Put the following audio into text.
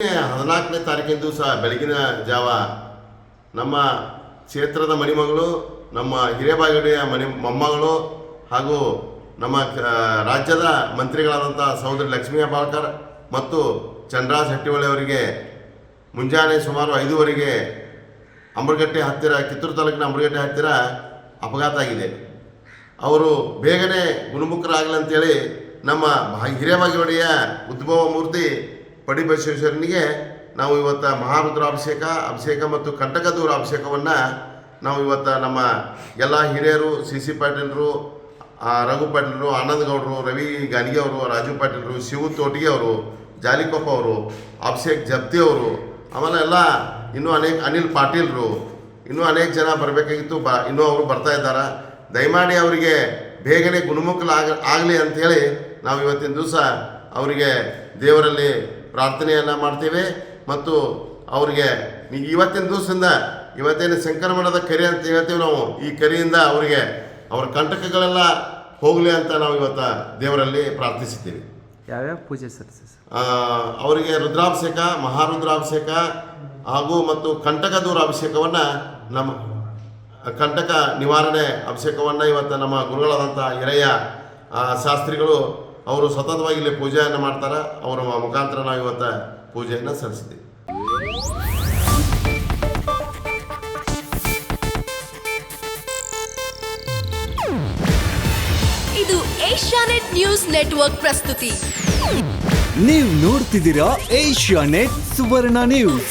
ಹದಿನಾಲ್ಕನೇ ತಾರೀಕಿನ ದಿವಸ ಬೆಳಗಿನ ಜಾವ ನಮ್ಮ ಕ್ಷೇತ್ರದ ಮಣಿಮಗಳು, ನಮ್ಮ ಹಿರೇಬಾಗಡಿಯ ಮಣಿ ಮೊಮ್ಮಗಳು ಹಾಗೂ ನಮ್ಮ ರಾಜ್ಯದ ಮಂತ್ರಿಗಳಾದಂಥ ಸಹೋದರಿ ಲಕ್ಷ್ಮೀ ಹೆಬ್ಬಾಳ್ಕರ್ ಮತ್ತು ಚಂದ್ರಾಜ್ ಹಟ್ಟಿಹೊಳಿ ಅವರಿಗೆ ಮುಂಜಾನೆ ಸುಮಾರು ಐದೂವರೆಗೆ ಅಂಬರಗಟ್ಟೆ ಹತ್ತಿರ, ಕಿತ್ತೂರು ತಾಲೂಕಿನ ಅಂಬರಗಟ್ಟೆ ಹತ್ತಿರ ಅಪಘಾತ ಆಗಿದೆ. ಅವರು ಬೇಗನೆ ಗುಣಮುಖರಾಗಲಿ ಅಂತೇಳಿ ನಮ್ಮ ಹಿರೇಬಾಗೇವಾಡಿಯ ಉದ್ಭವ ಮೂರ್ತಿ ಪಡಿಬಸವೇಶ್ವರನಿಗೆ ನಾವು ಇವತ್ತು ಮಹಾರುದ್ರಾಭಿಷೇಕ, ಅಭಿಷೇಕ ಮತ್ತು ಕಂಟಕದೂರ ಅಭಿಷೇಕವನ್ನು ನಾವು ಇವತ್ತು ನಮ್ಮ ಎಲ್ಲ ಹಿರಿಯರು, ಸಿ ಸಿ ಪಾಟೀಲರು ರಘು ಪಾಟೀಲರು, ಆನಂದ್ ಗೌಡರು, ರವಿ ಗಾನಿಗೆ ಅವರು, ರಾಜು ಪಾಟೀಲರು, ಶಿವ ತೋಟಿಗೆ ಅವರು, ಜಾಲಿಕೊಪ್ಪ ಅವರು, ಅಭಿಷೇಕ್ ಜಪ್ತಿ ಅವರು, ಆಮೇಲೆ ಎಲ್ಲ ಇನ್ನೂ ಅನೇಕ ಅನಿಲ್ ಪಾಟೀಲ್ರು, ಇನ್ನೂ ಅನೇಕ ಜನ ಬರಬೇಕಾಗಿತ್ತು, ಬ ಇನ್ನೂ ಅವರು ಬರ್ತಾ ಇದ್ದಾರೆ. ದಯಮಾಡಿ ಅವರಿಗೆ ಬೇಗನೆ ಗುಣಮುಖಲಾಗ, ಆಗಲಿ ಅಂಥೇಳಿ ನಾವು ಇವತ್ತಿನ ದಿವಸ ಅವರಿಗೆ ದೇವರಲ್ಲಿ ಪ್ರಾರ್ಥನೆಯನ್ನು ಮಾಡ್ತೀವಿ ಮತ್ತು ಅವರಿಗೆ ಇವತ್ತಿನ ದಿವಸದಿಂದ ಇವತ್ತೇನು ಸಂಕ್ರಮಣದ ಕರಿ ಅಂತ ಹೇಳ್ತೀವಿ ನಾವು ಈ ಕರಿಯಿಂದ ಅವರಿಗೆ ಅವರ ಕಂಟಕಗಳೆಲ್ಲ ಹೋಗಲಿ ಅಂತ ನಾವು ಇವತ್ತು ದೇವರಲ್ಲಿ ಪ್ರಾರ್ಥಿಸುತ್ತೀವಿ ಯಾವ್ಯಾವ ಪೂಜೆ ಸರ್ ಅವರಿಗೆ ರುದ್ರಾಭಿಷೇಕ ಮಹಾರುದ್ರಾಭಿಷೇಕ ಹಾಗೂ ಮತ್ತು ಕಂಟಕ ದೂರ ಅಭಿಷೇಕವನ್ನು ನಮ್ಮ ಕಂಟಕ ನಿವಾರಣೆ ಅಭಿಷೇಕವನ್ನು ಇವತ್ತು ನಮ್ಮ ಗುರುಗಳಾದಂಥ ಹಿರಿಯ ಶಾಸ್ತ್ರಿಗಳು ಅವರು ಸತತವಾಗಿ ಇಲ್ಲಿ ಪೂಜೆಯನ್ನು ಮಾಡ್ತಾರೆ. ಅವರ ಮುಖಾಂತರ ನಾವು ಇವತ್ತು ಪೂಜೆಯನ್ನು ಸಲ್ಲಿಸಿದ್ದೀವಿ ಇದು ಏಷ್ಯಾನೆಟ್ ನ್ಯೂಸ್ ನೆಟ್ವರ್ಕ್ ಪ್ರಸ್ತುತಿ. ನೀವು ನೋಡ್ತಿದ್ದೀರಾ ಏಷ್ಯಾ ನೆಟ್ ಸುವರ್ಣ ನ್ಯೂಸ್.